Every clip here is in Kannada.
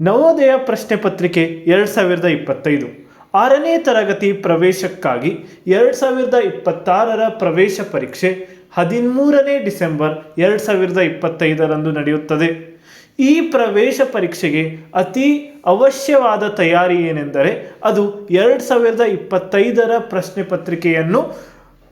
ನವೋದಯ ಪ್ರಶ್ನೆ ಪತ್ರಿಕೆ ಎರಡು ಸಾವಿರದ ಇಪ್ಪತ್ತೈದು. ಆರನೇ ತರಗತಿ ಪ್ರವೇಶಕ್ಕಾಗಿ ಎರಡು ಸಾವಿರದ ಇಪ್ಪತ್ತಾರರ ಪ್ರವೇಶ ಪರೀಕ್ಷೆ ಹದಿಮೂರನೇ ಡಿಸೆಂಬರ್ ಎರಡು ಸಾವಿರದ ಇಪ್ಪತ್ತೈದರಂದು ನಡೆಯುತ್ತದೆ. ಈ ಪ್ರವೇಶ ಪರೀಕ್ಷೆಗೆ ಅತಿ ಅವಶ್ಯವಾದ ತಯಾರಿ ಏನೆಂದರೆ ಅದು ಎರಡು ಸಾವಿರದ ಇಪ್ಪತ್ತೈದರ ಪ್ರಶ್ನೆ ಪತ್ರಿಕೆಯನ್ನು,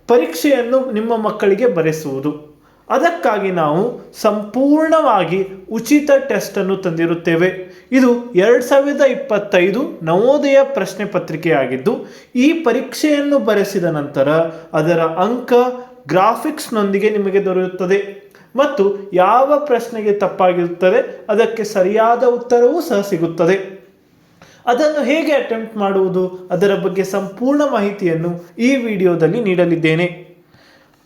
ಪರೀಕ್ಷೆಯನ್ನು ನಿಮ್ಮ ಮಕ್ಕಳಿಗೆ ಬರೆಸುವುದು. ಅದಕ್ಕಾಗಿ ನಾವು ಸಂಪೂರ್ಣವಾಗಿ ಉಚಿತ ಟೆಸ್ಟನ್ನು ತಂದಿರುತ್ತೇವೆ. ಇದು ಎರಡು ಸಾವಿರದ ಇಪ್ಪತ್ತೈದು ನವೋದಯ ಪ್ರಶ್ನೆ ಪತ್ರಿಕೆಯಾಗಿದ್ದು, ಈ ಪರೀಕ್ಷೆಯನ್ನು ಬರೆಸಿದ ನಂತರ ಅದರ ಅಂಕ ಗ್ರಾಫಿಕ್ಸ್ನೊಂದಿಗೆ ನಿಮಗೆ ದೊರೆಯುತ್ತದೆ ಮತ್ತು ಯಾವ ಪ್ರಶ್ನೆಗೆ ತಪ್ಪಾಗಿರುತ್ತದೆ, ಅದಕ್ಕೆ ಸರಿಯಾದ ಉತ್ತರವೂ ಸಹ ಸಿಗುತ್ತದೆ. ಅದನ್ನು ಹೇಗೆ ಅಟೆಂಪ್ಟ್ ಮಾಡುವುದು, ಅದರ ಬಗ್ಗೆ ಸಂಪೂರ್ಣ ಮಾಹಿತಿಯನ್ನು ಈ ವಿಡಿಯೋದಲ್ಲಿ ನೀಡಲಿದ್ದೇನೆ.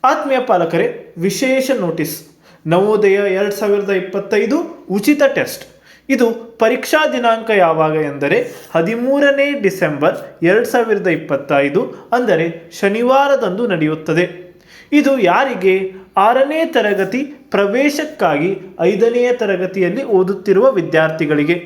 ಆತ್ಮೀಯ ಪಾಲಕರೇ, ವಿಶೇಷ ನೋಟಿಸ್. ನವೋದಯ ಎರಡು ಸಾವಿರದ ಇಪ್ಪತ್ತೈದು ಉಚಿತ ಟೆಸ್ಟ್. ಇದು ಪರೀಕ್ಷಾ ದಿನಾಂಕ ಯಾವಾಗ ಎಂದರೆ ಹದಿಮೂರನೇ ಡಿಸೆಂಬರ್ ಎರಡು ಸಾವಿರದ ಇಪ್ಪತ್ತೈದು, ಅಂದರೆ ಶನಿವಾರದಂದು ನಡೆಯುತ್ತದೆ. ಇದು ಯಾರಿಗೆ? ಆರನೇ ತರಗತಿ ಪ್ರವೇಶಕ್ಕಾಗಿ ಐದನೆಯ ತರಗತಿಯಲ್ಲಿ ಓದುತ್ತಿರುವ ವಿದ್ಯಾರ್ಥಿಗಳಿಗೆ.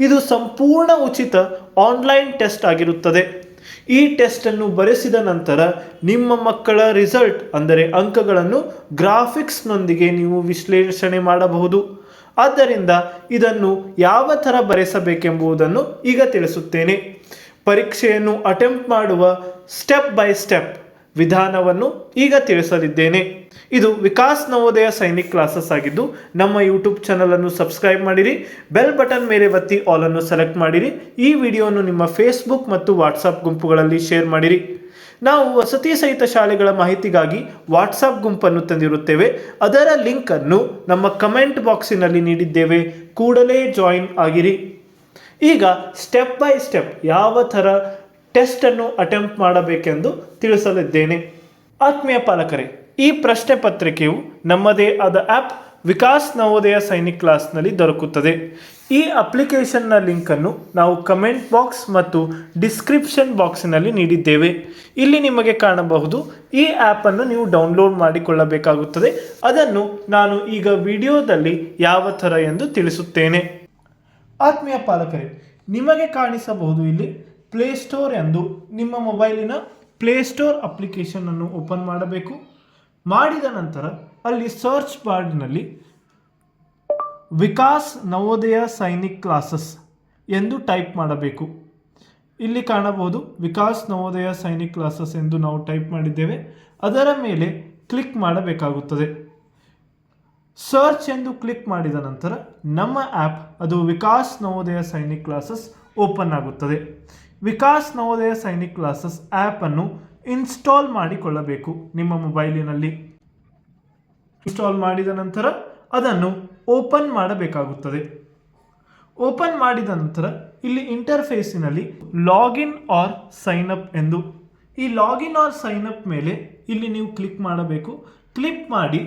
ಇದು ಸಂಪೂರ್ಣ ಉಚಿತ ಆನ್ಲೈನ್ ಟೆಸ್ಟ್ ಆಗಿರುತ್ತದೆ. ಈ ಟೆಸ್ಟನ್ನು ಬರೆಸಿದ ನಂತರ ನಿಮ್ಮ ಮಕ್ಕಳ ರಿಸಲ್ಟ್ ಅಂದರೆ ಅಂಕಗಳನ್ನು ಗ್ರಾಫಿಕ್ಸ್ನೊಂದಿಗೆ ನೀವು ವಿಶ್ಲೇಷಣೆ ಮಾಡಬಹುದು. ಆದ್ದರಿಂದ ಇದನ್ನು ಯಾವ ಥರ ಬರೆಸಬೇಕೆಂಬುದನ್ನು ಈಗ ತಿಳಿಸುತ್ತೇನೆ. ಪರೀಕ್ಷೆಯನ್ನು ಅಟೆಂಪ್ಟ್ ಮಾಡುವ ಸ್ಟೆಪ್ ಬೈ ಸ್ಟೆಪ್ ವಿಧಾನವನ್ನು ಈಗ ತಿಳಿಸಲಿದ್ದೇನೆ. ಇದು ವಿಕಾಸ್ ನವೋದಯ ಸೈನಿಕ್ ಕ್ಲಾಸಸ್ ಆಗಿದ್ದು, ನಮ್ಮ ಯೂಟ್ಯೂಬ್ ಚಾನಲನ್ನು ಸಬ್ಸ್ಕ್ರೈಬ್ ಮಾಡಿರಿ, ಬೆಲ್ ಬಟನ್ ಮೇಲೆ ಒತ್ತಿ ಆಲನ್ನು ಸೆಲೆಕ್ಟ್ ಮಾಡಿರಿ, ಈ ವಿಡಿಯೋವನ್ನು ನಿಮ್ಮ ಫೇಸ್ಬುಕ್ ಮತ್ತು ವಾಟ್ಸಪ್ ಗುಂಪುಗಳಲ್ಲಿ ಶೇರ್ ಮಾಡಿರಿ. ನಾವು ವಸತಿ ಸಹಿತ ಶಾಲೆಗಳ ಮಾಹಿತಿಗಾಗಿ ವಾಟ್ಸಪ್ ಗುಂಪನ್ನು ತಂದಿರುತ್ತೇವೆ. ಅದರ ಲಿಂಕನ್ನು ನಮ್ಮ ಕಮೆಂಟ್ ಬಾಕ್ಸಿನಲ್ಲಿ ನೀಡಿದ್ದೇವೆ. ಕೂಡಲೇ ಜಾಯಿನ್ ಆಗಿರಿ. ಈಗ ಸ್ಟೆಪ್ ಬೈ ಸ್ಟೆಪ್ ಯಾವ ಥರ ಟೆಸ್ಟನ್ನು ಅಟೆಂಪ್ಟ್ ಮಾಡಬೇಕೆಂದು ತಿಳಿಸಲಿದ್ದೇನೆ. ಆತ್ಮೀಯ ಪಾಲಕರೇ, ಈ ಪ್ರಶ್ನೆ ಪತ್ರಿಕೆಯು ನಮ್ಮದೇ ಆದ ಆ್ಯಪ್ ವಿಕಾಸ್ ನವೋದಯ ಸೈನಿಕ್ ಕ್ಲಾಸ್ನಲ್ಲಿ ದೊರಕುತ್ತದೆ. ಈ ಅಪ್ಲಿಕೇಶನ್ನ ಲಿಂಕನ್ನು ನಾವು ಕಮೆಂಟ್ ಬಾಕ್ಸ್ ಮತ್ತು ಡಿಸ್ಕ್ರಿಪ್ಷನ್ ಬಾಕ್ಸಿನಲ್ಲಿ ನೀಡಿದ್ದೇವೆ. ಇಲ್ಲಿ ನಿಮಗೆ ಕಾಣಬಹುದು, ಈ ಆ್ಯಪನ್ನು ನೀವು ಡೌನ್ಲೋಡ್ ಮಾಡಿಕೊಳ್ಳಬೇಕಾಗುತ್ತದೆ. ಅದನ್ನು ನಾನು ಈಗ ವಿಡಿಯೋದಲ್ಲಿ ಯಾವ ಥರ ಎಂದು ತಿಳಿಸುತ್ತೇನೆ. ಆತ್ಮೀಯ ಪಾಲಕರೇ, ನಿಮಗೆ ಕಾಣಿಸಬಹುದು ಇಲ್ಲಿ ಪ್ಲೇಸ್ಟೋರ್ ಎಂದು ನಿಮ್ಮ ಮೊಬೈಲಿನ ಪ್ಲೇಸ್ಟೋರ್ ಅಪ್ಲಿಕೇಶನನ್ನು ಓಪನ್ ಮಾಡಬೇಕು. ಮಾಡಿದ ನಂತರ ಅಲ್ಲಿ ಸರ್ಚ್ ಬಾರ್ಡ್ನಲ್ಲಿ ವಿಕಾಸ್ ನವೋದಯ ಸೈನಿಕ್ ಕ್ಲಾಸಸ್ ಎಂದು ಟೈಪ್ ಮಾಡಬೇಕು. ಇಲ್ಲಿ ಕಾಣಬಹುದು ವಿಕಾಸ್ ನವೋದಯ ಸೈನಿಕ್ ಕ್ಲಾಸಸ್ ಎಂದು ನಾವು ಟೈಪ್ ಮಾಡಿದ್ದೇವೆ. ಅದರ ಮೇಲೆ ಕ್ಲಿಕ್ ಮಾಡಬೇಕಾಗುತ್ತದೆ. ಸರ್ಚ್ ಎಂದು ಕ್ಲಿಕ್ ಮಾಡಿದ ನಂತರ ನಮ್ಮ ಆ್ಯಪ್ ಅದು ವಿಕಾಸ್ ನವೋದಯ ಸೈನಿಕ್ ಕ್ಲಾಸಸ್ ಓಪನ್ ಆಗುತ್ತದೆ. ವಿಕಾಸ್ ನವೋದಯ ಸೈನಿಕ್ ಕ್ಲಾಸಸ್ ಆ್ಯಪನ್ನು ಇನ್ಸ್ಟಾಲ್ ಮಾಡಿಕೊಳ್ಳಬೇಕು ನಿಮ್ಮ ಮೊಬೈಲಿನಲ್ಲಿ. ಇನ್ಸ್ಟಾಲ್ ಮಾಡಿದ ನಂತರ ಅದನ್ನು ಓಪನ್ ಮಾಡಬೇಕಾಗುತ್ತದೆ. ಓಪನ್ ಮಾಡಿದ ನಂತರ ಇಲ್ಲಿ ಇಂಟರ್ಫೇಸಿನಲ್ಲಿ ಲಾಗಿನ್ ಆರ್ ಸೈನ್ ಅಪ್ ಎಂದು. ಈ ಲಾಗಿನ್ ಆರ್ ಸೈನ್ ಅಪ್ ಮೇಲೆ ಇಲ್ಲಿ ನೀವು ಕ್ಲಿಕ್ ಮಾಡಬೇಕು. ಕ್ಲಿಕ್ ಮಾಡಿ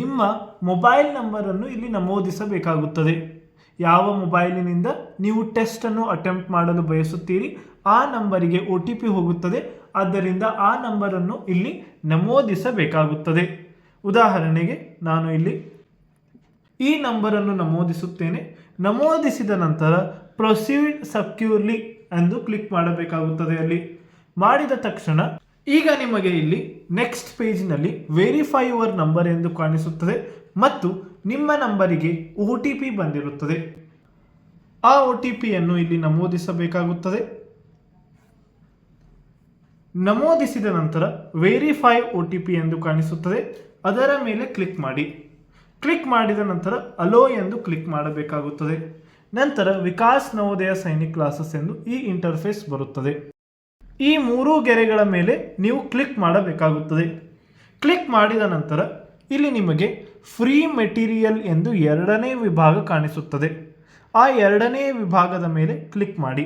ನಿಮ್ಮ ಮೊಬೈಲ್ ನಂಬರನ್ನು ಇಲ್ಲಿ ನಮೂದಿಸಬೇಕಾಗುತ್ತದೆ. ಯಾವ ಮೊಬೈಲಿನಿಂದ ನೀವು ಟೆಸ್ಟನ್ನು ಅಟೆಂಪ್ಟ್ ಮಾಡಲು ಬಯಸುತ್ತೀರಿ, ಆ ನಂಬರಿಗೆ ಒ ಟಿ ಪಿ ಹೋಗುತ್ತದೆ. ಆದ್ದರಿಂದ ಆ ನಂಬರನ್ನು ಇಲ್ಲಿ ನಮೂದಿಸಬೇಕಾಗುತ್ತದೆ. ಉದಾಹರಣೆಗೆ, ನಾನು ಇಲ್ಲಿ ಈ ನಂಬರನ್ನು ನಮೂದಿಸುತ್ತೇನೆ. ನಮೂದಿಸಿದ ನಂತರ ಪ್ರೊಸೀಡ್ ಸಕ್ಯೂರ್ಲಿ ಎಂದು ಕ್ಲಿಕ್ ಮಾಡಬೇಕಾಗುತ್ತದೆ ಅಲ್ಲಿ. ಮಾಡಿದ ತಕ್ಷಣ, ಈಗ ನಿಮಗೆ ಇಲ್ಲಿ ನೆಕ್ಸ್ಟ್ ಪೇಜ್ನಲ್ಲಿ ವೆರಿಫೈ ಯುವರ್ ನಂಬರ್ ಎಂದು ಕಾಣಿಸುತ್ತದೆ. ಮತ್ತು ನಿಮ್ಮ ನಂಬರಿಗೆ ಒ ಟಿ ಪಿ ಬಂದಿರುತ್ತದೆ. ಆ ಒ ಟಿ ಪಿಯನ್ನು ಇಲ್ಲಿ ನಮೂದಿಸಬೇಕಾಗುತ್ತದೆ. ನಮೂದಿಸಿದ ನಂತರ ವೆರಿಫೈ ಒ ಟಿ ಪಿ ಎಂದು ಕಾಣಿಸುತ್ತದೆ. ಅದರ ಮೇಲೆ ಕ್ಲಿಕ್ ಮಾಡಿ. ಕ್ಲಿಕ್ ಮಾಡಿದ ನಂತರ ಅಲೋ ಎಂದು ಕ್ಲಿಕ್ ಮಾಡಬೇಕಾಗುತ್ತದೆ. ನಂತರ ವಿಕಾಸ್ ನವೋದಯ ಸೈನಿಕ್ ಕ್ಲಾಸಸ್ ಎಂದು ಈ ಇಂಟರ್ಫೇಸ್ ಬರುತ್ತದೆ. ಈ ಮೂರೂ ಗೆರೆಗಳ ಮೇಲೆ ನೀವು ಕ್ಲಿಕ್ ಮಾಡಬೇಕಾಗುತ್ತದೆ. ಕ್ಲಿಕ್ ಮಾಡಿದ ನಂತರ ಇಲ್ಲಿ ನಿಮಗೆ ಫ್ರೀ ಮೆಟೀರಿಯಲ್ ಎಂದು ಎರಡನೇ ವಿಭಾಗ ಕಾಣಿಸುತ್ತದೆ. ಆ ಎರಡನೇ ವಿಭಾಗದ ಮೇಲೆ ಕ್ಲಿಕ್ ಮಾಡಿ.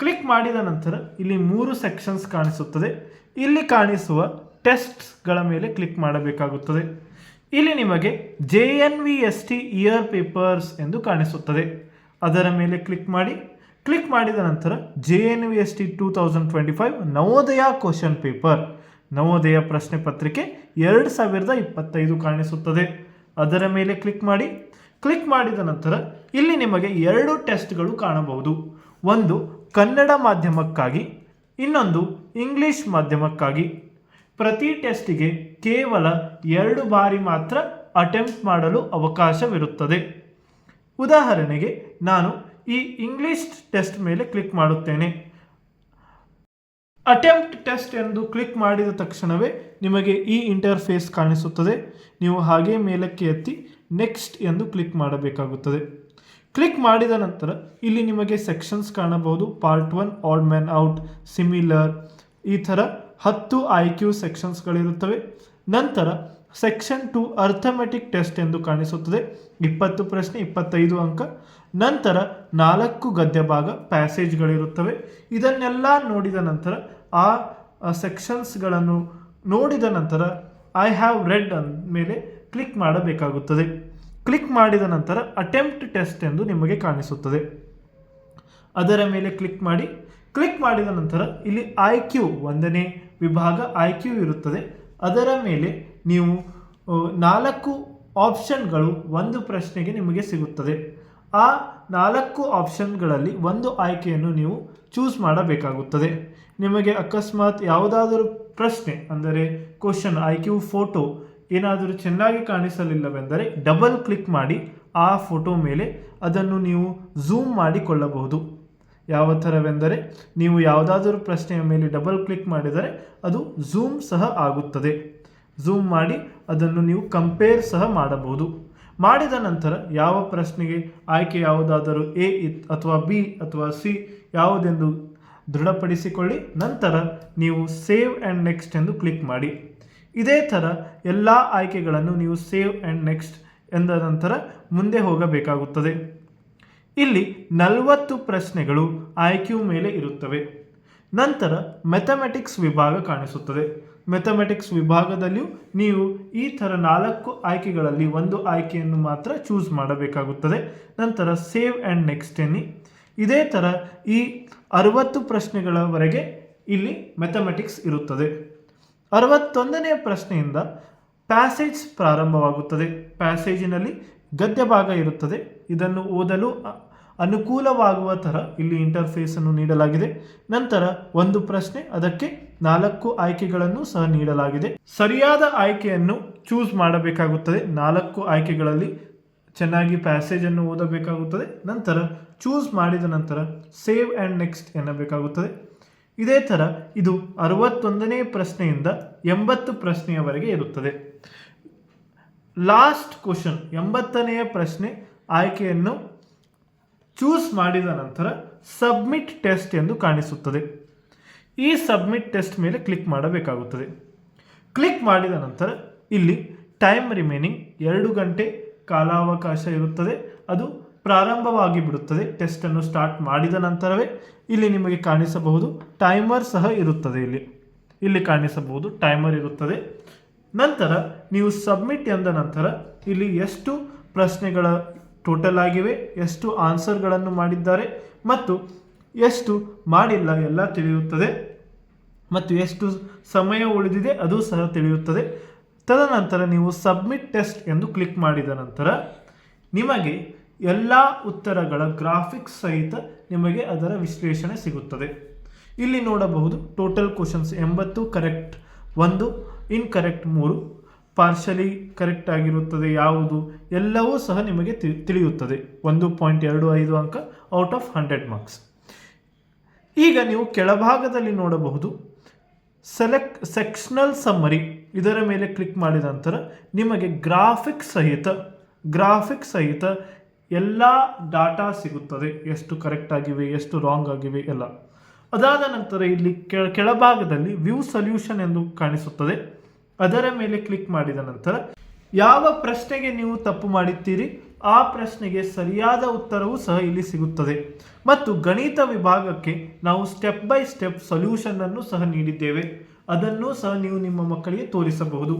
ಕ್ಲಿಕ್ ಮಾಡಿದ ನಂತರ ಇಲ್ಲಿ ಮೂರು ಸೆಕ್ಷನ್ಸ್ ಕಾಣಿಸುತ್ತದೆ. ಇಲ್ಲಿ ಕಾಣಿಸುವ ಟೆಸ್ಟ್ಗಳ ಮೇಲೆ ಕ್ಲಿಕ್ ಮಾಡಬೇಕಾಗುತ್ತದೆ. ಇಲ್ಲಿ ನಿಮಗೆ J N V S T year papers ಎಂದು ಕಾಣಿಸುತ್ತದೆ. ಅದರ ಮೇಲೆ ಕ್ಲಿಕ್ ಮಾಡಿ. ಕ್ಲಿಕ್ ಮಾಡಿದ ನಂತರ J N V S T two thousand twenty five Navodaya question paper. Navodaya ಪ್ರಶ್ನೆ ಪತ್ರಿಕೆ ಎರಡು ಸಾವಿರದ ಇಪ್ಪತ್ತೈದು ಕಾಣಿಸುತ್ತದೆ. ಅದರ ಮೇಲೆ ಕ್ಲಿಕ್ ಮಾಡಿ. ಕ್ಲಿಕ್ ಮಾಡಿದ ನಂತರ ಇಲ್ಲಿ ನಿಮಗೆ ಎರಡು ಟೆಸ್ಟ್ಗಳು ಕಾಣಬಹುದು. ಒಂದು ಕನ್ನಡ ಮಾಧ್ಯಮಕ್ಕಾಗಿ, ಇನ್ನೊಂದು ಇಂಗ್ಲಿಷ್ ಮಾಧ್ಯಮಕ್ಕಾಗಿ. ಪ್ರತಿ ಟೆಸ್ಟಿಗೆ ಕೇವಲ ಎರಡು ಬಾರಿ ಮಾತ್ರ ಅಟೆಂಪ್ಟ್ ಮಾಡಲು ಅವಕಾಶವಿರುತ್ತದೆ. ಉದಾಹರಣೆಗೆ ನಾನು ಈ ಇಂಗ್ಲಿಷ್ ಟೆಸ್ಟ್ ಮೇಲೆ ಕ್ಲಿಕ್ ಮಾಡುತ್ತೇನೆ. ಅಟೆಂಪ್ಟ್ ಟೆಸ್ಟ್ ಎಂದು ಕ್ಲಿಕ್ ಮಾಡಿದ ತಕ್ಷಣವೇ ನಿಮಗೆ ಈ ಇಂಟರ್ಫೇಸ್ ಕಾಣಿಸುತ್ತದೆ. ನೀವು ಹಾಗೆ ಮೇಲಕ್ಕೆ ಎತ್ತಿ ನೆಕ್ಸ್ಟ್ ಎಂದು ಕ್ಲಿಕ್ ಮಾಡಬೇಕಾಗುತ್ತದೆ. ಕ್ಲಿಕ್ ಮಾಡಿದ ನಂತರ ಇಲ್ಲಿ ನಿಮಗೆ ಸೆಕ್ಷನ್ಸ್ ಕಾಣಬಹುದು. Part one odd man out similar ಈ ಥರ ಹತ್ತು ಕ್ಯೂ ಸೆಕ್ಷನ್ಸ್ಗಳಿರುತ್ತವೆ ನಂತರ ಸೆಕ್ಷನ್ ಟು ಅರ್ಥಮೆಟಿಕ್ ಟೆಸ್ಟ್ ಎಂದು ಕಾಣಿಸುತ್ತದೆ. ಇಪ್ಪತ್ತು ಪ್ರಶ್ನೆ, ಇಪ್ಪತ್ತೈದು ಅಂಕ. ನಂತರ ನಾಲ್ಕು ಗದ್ಯ ಭಾಗ ಪ್ಯಾಸೇಜ್ಗಳಿರುತ್ತವೆ. ಇದನ್ನೆಲ್ಲ ನೋಡಿದ ನಂತರ, ಆ ಸೆಕ್ಷನ್ಸ್ಗಳನ್ನು ನೋಡಿದ ನಂತರ ಐ ಹ್ಯಾವ್ ರೆಡ್ ಮೇಲೆ ಕ್ಲಿಕ್ ಮಾಡಬೇಕಾಗುತ್ತದೆ. ಕ್ಲಿಕ್ ಮಾಡಿದ ನಂತರ ಅಟೆಂಪ್ಟ್ ಟೆಸ್ಟ್ ಎಂದು ನಿಮಗೆ ಕಾಣಿಸುತ್ತದೆ. ಅದರ ಮೇಲೆ ಕ್ಲಿಕ್ ಮಾಡಿ. ಕ್ಲಿಕ್ ಮಾಡಿದ ನಂತರ, ಇಲ್ಲಿ ಐ ಕ್ಯೂ ಒಂದನೇ ವಿಭಾಗ ಐ ಕ್ಯೂ ಇರುತ್ತದೆ. ಅದರ ಮೇಲೆ ನೀವು ನಾಲ್ಕು ಆಪ್ಷನ್ಗಳು ಒಂದು ಪ್ರಶ್ನೆಗೆ ನಿಮಗೆ ಸಿಗುತ್ತದೆ. ಆ ನಾಲ್ಕು ಆಪ್ಷನ್ಗಳಲ್ಲಿ ಒಂದು ಆಯ್ಕೆಯನ್ನು ನೀವು ಚೂಸ್ ಮಾಡಬೇಕಾಗುತ್ತದೆ. ನಿಮಗೆ ಅಕಸ್ಮಾತ್ ಯಾವುದಾದರೂ ಪ್ರಶ್ನೆ, ಅಂದರೆ ಕ್ವಶನ್, ಐ ಕ್ಯೂ ಫೋಟೋ ಏನಾದರೂ ಚೆನ್ನಾಗಿ ಕಾಣಿಸಲಿಲ್ಲವೆಂದರೆ ಡಬಲ್ ಕ್ಲಿಕ್ ಮಾಡಿ ಆ ಫೋಟೋ ಮೇಲೆ ಅದನ್ನು ನೀವು ಝೂಮ್ ಮಾಡಿಕೊಳ್ಳಬಹುದು. ಯಾವ ಥರವೆಂದರೆ ನೀವು ಯಾವುದಾದರೂ ಪ್ರಶ್ನೆಯ ಮೇಲೆ ಡಬಲ್ ಕ್ಲಿಕ್ ಮಾಡಿದರೆ ಅದು ಝೂಮ್ ಸಹ ಆಗುತ್ತದೆ. ಝೂಮ್ ಮಾಡಿ ಅದನ್ನು ನೀವು ಕಂಪೇರ್ ಸಹ ಮಾಡಬಹುದು. ಮಾಡಿದ ನಂತರ ಯಾವ ಪ್ರಶ್ನೆಗೆ ಆಯ್ಕೆ ಯಾವುದಾದರೂ ಎ ಅಥವಾ ಬಿ ಅಥವಾ ಸಿ ಯಾವುದೆಂದು ದೃಢಪಡಿಸಿಕೊಳ್ಳಿ. ನಂತರ ನೀವು ಸೇವ್ ಆ್ಯಂಡ್ ನೆಕ್ಸ್ಟ್ ಎಂದು ಕ್ಲಿಕ್ ಮಾಡಿ. ಇದೇ ಥರ ಎಲ್ಲ ಆಯ್ಕೆಗಳನ್ನು ನೀವು ಸೇವ್ ಆ್ಯಂಡ್ ನೆಕ್ಸ್ಟ್ ಎಂದ ನಂತರ ಮುಂದೆ ಹೋಗಬೇಕಾಗುತ್ತದೆ. ಇಲ್ಲಿ ನಲವತ್ತು ಪ್ರಶ್ನೆಗಳು ಐ ಕ್ಯೂ ಮೇಲೆ ಇರುತ್ತವೆ. ನಂತರ ಮೆಥಮೆಟಿಕ್ಸ್ ವಿಭಾಗ ಕಾಣಿಸುತ್ತದೆ. ಮೆಥಮೆಟಿಕ್ಸ್ ವಿಭಾಗದಲ್ಲಿಯೂ ನೀವು ಈ ಥರ ನಾಲ್ಕು ಆಯ್ಕೆಗಳಲ್ಲಿ ಒಂದು ಆಯ್ಕೆಯನ್ನು ಮಾತ್ರ ಚೂಸ್ ಮಾಡಬೇಕಾಗುತ್ತದೆ. ನಂತರ ಸೇವ್ ಆ್ಯಂಡ್ ನೆಕ್ಸ್ಟ್ ಎನ್ನಿ ಇದೇ ಥರ ಈ ಅರವತ್ತು ಪ್ರಶ್ನೆಗಳವರೆಗೆ ಇಲ್ಲಿ ಮೆಥಮೆಟಿಕ್ಸ್ ಇರುತ್ತದೆ. ಅರವತ್ತೊಂದನೆಯ ಪ್ರಶ್ನೆಯಿಂದ ಪ್ಯಾಸೇಜ್ ಪ್ರಾರಂಭವಾಗುತ್ತದೆ. ಪ್ಯಾಸೇಜಿನಲ್ಲಿ ಗದ್ಯ ಭಾಗ ಇರುತ್ತದೆ. ಇದನ್ನು ಓದಲು ಅನುಕೂಲವಾಗುವ ಥರ ಇಲ್ಲಿ ಇಂಟರ್ಫೇಸನ್ನು ನೀಡಲಾಗಿದೆ. ನಂತರ ಒಂದು ಪ್ರಶ್ನೆ, ಅದಕ್ಕೆ ನಾಲ್ಕು ಆಯ್ಕೆಗಳನ್ನು ಸಹ ನೀಡಲಾಗಿದೆ. ಸರಿಯಾದ ಆಯ್ಕೆಯನ್ನು ಚೂಸ್ ಮಾಡಬೇಕಾಗುತ್ತದೆ. ನಾಲ್ಕು ಆಯ್ಕೆಗಳಲ್ಲಿ ಚೆನ್ನಾಗಿ ಪ್ಯಾಸೇಜನ್ನು ಓದಬೇಕಾಗುತ್ತದೆ. ನಂತರ ಚೂಸ್ ಮಾಡಿದ ನಂತರ ಸೇವ್ ಆ್ಯಂಡ್ ನೆಕ್ಸ್ಟ್ ಎನ್ನಬೇಕಾಗುತ್ತದೆ. ಇದೇ ಥರ ಇದು ಅರವತ್ತೊಂದನೇ ಪ್ರಶ್ನೆಯಿಂದ ಎಂಬತ್ತು ಪ್ರಶ್ನೆಯವರೆಗೆ ಇರುತ್ತದೆ. ಲಾಸ್ಟ್ ಕ್ವಶನ್ ಎಂಬತ್ತನೆಯ ಪ್ರಶ್ನೆ ಆಯ್ಕೆಯನ್ನು ಚೂಸ್ ಮಾಡಿದ ನಂತರ ಸಬ್ಮಿಟ್ ಟೆಸ್ಟ್ ಎಂದು ಕಾಣಿಸುತ್ತದೆ. ಈ ಸಬ್ಮಿಟ್ ಟೆಸ್ಟ್ ಮೇಲೆ ಕ್ಲಿಕ್ ಮಾಡಬೇಕಾಗುತ್ತದೆ. ಕ್ಲಿಕ್ ಮಾಡಿದ ನಂತರ ಇಲ್ಲಿ ಟೈಮ್ ರಿಮೈನಿಂಗ್ ಎರಡು ಗಂಟೆ ಕಾಲಾವಕಾಶ ಇರುತ್ತದೆ. ಅದು ಪ್ರಾರಂಭವಾಗಿ ಬಿಡುತ್ತದೆ. ಟೆಸ್ಟನ್ನು ಸ್ಟಾರ್ಟ್ ಮಾಡಿದ ನಂತರವೇ ಇಲ್ಲಿ ನಿಮಗೆ ಕಾಣಿಸಬಹುದು ಟೈಮರ್ ಸಹ ಇರುತ್ತದೆ ಇಲ್ಲಿ. ಇಲ್ಲಿ ಕಾಣಿಸಬಹುದು ಟೈಮರ್ ಇರುತ್ತದೆ. ನಂತರ ನೀವು ಸಬ್ಮಿಟ್ ಎಂದ ನಂತರ ಇಲ್ಲಿ ಎಷ್ಟು ಪ್ರಶ್ನೆಗಳ ಟೋಟಲ್ ಆಗಿವೆ. ಎಷ್ಟು ಆನ್ಸರ್ಗಳನ್ನು ಮಾಡಿದ್ದಾರೆ ಮತ್ತು ಎಷ್ಟು ಮಾಡಿಲ್ಲ ಎಲ್ಲ ತಿಳಿಯುತ್ತದೆ. ಮತ್ತು ಎಷ್ಟು ಸಮಯ ಉಳಿದಿದೆ ಅದು ಸಹ ತಿಳಿಯುತ್ತದೆ. ತದನಂತರ ನೀವು ಸಬ್ಮಿಟ್ ಟೆಸ್ಟ್ ಎಂದು ಕ್ಲಿಕ್ ಮಾಡಿದ ನಂತರ ನಿಮಗೆ ಎಲ್ಲ ಉತ್ತರಗಳ ಗ್ರಾಫಿಕ್ಸ್ ಸಹಿತ ನಿಮಗೆ ಅದರ ವಿಶ್ಲೇಷಣೆ ಸಿಗುತ್ತದೆ. ಇಲ್ಲಿ ನೋಡಬಹುದು ಟೋಟಲ್ ಕ್ವಶನ್ಸ್ ಎಂಬತ್ತು ಕರೆಕ್ಟ್ ಒಂದು ಇನ್ಕರೆಕ್ಟ್ ಮೂರು. ಪಾರ್ಷಲಿ ಕರೆಕ್ಟ್ ಆಗಿರುತ್ತದೆ ಯಾವುದು? ಎಲ್ಲವೂ ಸಹ ನಿಮಗೆ ತಿಳಿಯುತ್ತದೆ. ಒಂದು ಪಾಯಿಂಟ್ ಎರಡು ಐದು ಅಂಕ ಔಟ್ ಆಫ್ ಹಂಡ್ರೆಡ್ ಮಾರ್ಕ್ಸ್ ಈಗ ನೀವು ಕೆಳಭಾಗದಲ್ಲಿ ನೋಡಬಹುದು. ಸೆಲೆಕ್ಟ್ ಸೆಕ್ಷನಲ್ ಸಮ್ಮರಿ ಇದರ ಮೇಲೆ ಕ್ಲಿಕ್ ಮಾಡಿದ ನಂತರ ನಿಮಗೆ ಗ್ರಾಫಿಕ್ ಸಹಿತ ಗ್ರಾಫಿಕ್ ಸಹಿತ ಎಲ್ಲ ಡಾಟಾ ಸಿಗುತ್ತದೆ. ಎಷ್ಟು ಕರೆಕ್ಟ್ ಆಗಿವೆ, ಎಷ್ಟು ರಾಂಗ್ ಆಗಿವೆ ಎಲ್ಲ. ಅದಾದ ನಂತರ ಇಲ್ಲಿ ಕೆಳ ಕೆಳಭಾಗದಲ್ಲಿ ವ್ಯೂ ಸೊಲ್ಯೂಷನ್ ಎಂದು ಕಾಣಿಸುತ್ತದೆ. ಅದರ ಮೇಲೆ ಕ್ಲಿಕ್ ಮಾಡಿದ ನಂತರ, ಯಾವ ಪ್ರಶ್ನೆಗೆ ನೀವು ತಪ್ಪು ಮಾಡಿದ್ದೀರಿ, ಆ ಪ್ರಶ್ನೆಗೆ ಸರಿಯಾದ ಉತ್ತರವೂ ಸಹ ಇಲ್ಲಿ ಸಿಗುತ್ತದೆ. ಮತ್ತು ಗಣಿತ ವಿಭಾಗಕ್ಕೆ ನಾವು ಸ್ಟೆಪ್ ಬೈ ಸ್ಟೆಪ್ ಸೊಲ್ಯೂಷನ್ ಅನ್ನು ಸಹ ನೀಡಿದ್ದೇವೆ. ಅದನ್ನು ಸಹ ನೀವು ನಿಮ್ಮ ಮಕ್ಕಳಿಗೆ ತೋರಿಸಬಹುದು.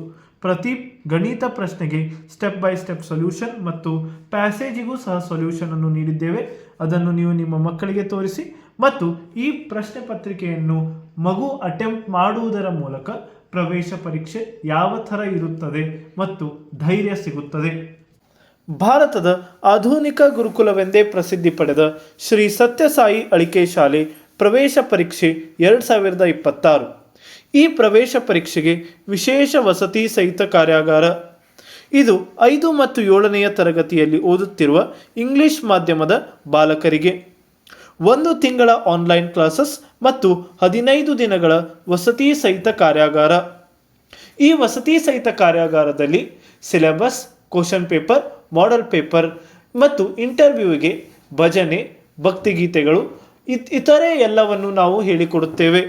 ಪ್ರತಿ ಗಣಿತ ಪ್ರಶ್ನೆಗೆ ಸ್ಟೆಪ್ ಬೈ ಸ್ಟೆಪ್ ಸೊಲ್ಯೂಷನ್ ಮತ್ತು ಪ್ಯಾಸೇಜಿಗೂ ಸಹ ಸೊಲ್ಯೂಷನ್ ಅನ್ನು ನೀಡಿದ್ದೇವೆ. ಅದನ್ನು ನೀವು ನಿಮ್ಮ ಮಕ್ಕಳಿಗೆ ತೋರಿಸಿ ಮತ್ತು ಈ ಪ್ರಶ್ನೆ ಪತ್ರಿಕೆಯನ್ನು ಮಗು ಅಟೆಂಪ್ಟ್ ಮಾಡುವುದರ ಮೂಲಕ ಪ್ರವೇಶ ಪರೀಕ್ಷೆ ಯಾವ ಥರ ಇರುತ್ತದೆ ಮತ್ತು ಧೈರ್ಯ ಸಿಗುತ್ತದೆ? ಭಾರತದ ಆಧುನಿಕ ಗುರುಕುಲವೆಂದೇ ಪ್ರಸಿದ್ಧಿ ಪಡೆದ ಶ್ರೀ ಸತ್ಯಸಾಯಿ ಅಳಿಕೆ ಶಾಲೆ ಪ್ರವೇಶ ಪರೀಕ್ಷೆ ಎರಡು ಸಾವಿರದ ಇಪ್ಪತ್ತಾರು. ಈ ಪ್ರವೇಶ ಪರೀಕ್ಷೆಗೆ ವಿಶೇಷ ವಸತಿ ಸಹಿತ ಕಾರ್ಯಾಗಾರ. ಇದು ಐದು ಮತ್ತು ಏಳನೆಯ ತರಗತಿಯಲ್ಲಿ ಓದುತ್ತಿರುವ ಇಂಗ್ಲಿಷ್ ಮಾಧ್ಯಮದ ಬಾಲಕರಿಗೆ. ಒಂದು ತಿಂಗಳ ಆನ್ಲೈನ್ ಕ್ಲಾಸಸ್ ಮತ್ತು ಹದಿನೈದು ದಿನಗಳ ವಸತಿ ಸಹಿತ ಕಾರ್ಯಾಗಾರ. ಈ ವಸತಿ ಸಹಿತ ಕಾರ್ಯಾಗಾರದಲ್ಲಿ syllabus question paper model paper ಮತ್ತು ಇಂಟರ್ವ್ಯೂಗೆ ಭಜನೆ, ಭಕ್ತಿಗೀತೆಗಳು, ಇತ್, ಇತರೆ ಎಲ್ಲವನ್ನು ನಾವು ಹೇಳಿಕೊಡುತ್ತೇವೆ.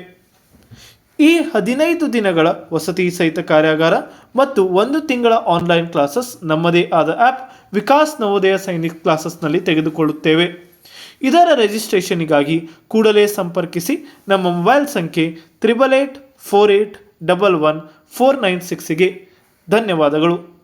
ಈ ಹದಿನೈದು ದಿನಗಳ ವಸತಿ ಸಹಿತ ಕಾರ್ಯಾಗಾರ ಮತ್ತು ಒಂದು ತಿಂಗಳ ಆನ್ಲೈನ್ ಕ್ಲಾಸಸ್ ನಮ್ಮದೇ ಆದ ಆ್ಯಪ್ ವಿಕಾಸ್ ನವೋದಯ ಸೈನಿಕ್ ಕ್ಲಾಸಸ್ನಲ್ಲಿ ತೆಗೆದುಕೊಳ್ಳುತ್ತೇವೆ. ಇದರ ರಿಜಿಸ್ಟ್ರೇಷನಿಗಾಗಿ ಕೂಡಲೇ ಸಂಪರ್ಕಿಸಿ ನಮ್ಮ ಮೊಬೈಲ್ ಸಂಖ್ಯೆ triple eight four eight double one four nine ಸಿಕ್ಸಿಗೆ ಧನ್ಯವಾದಗಳು.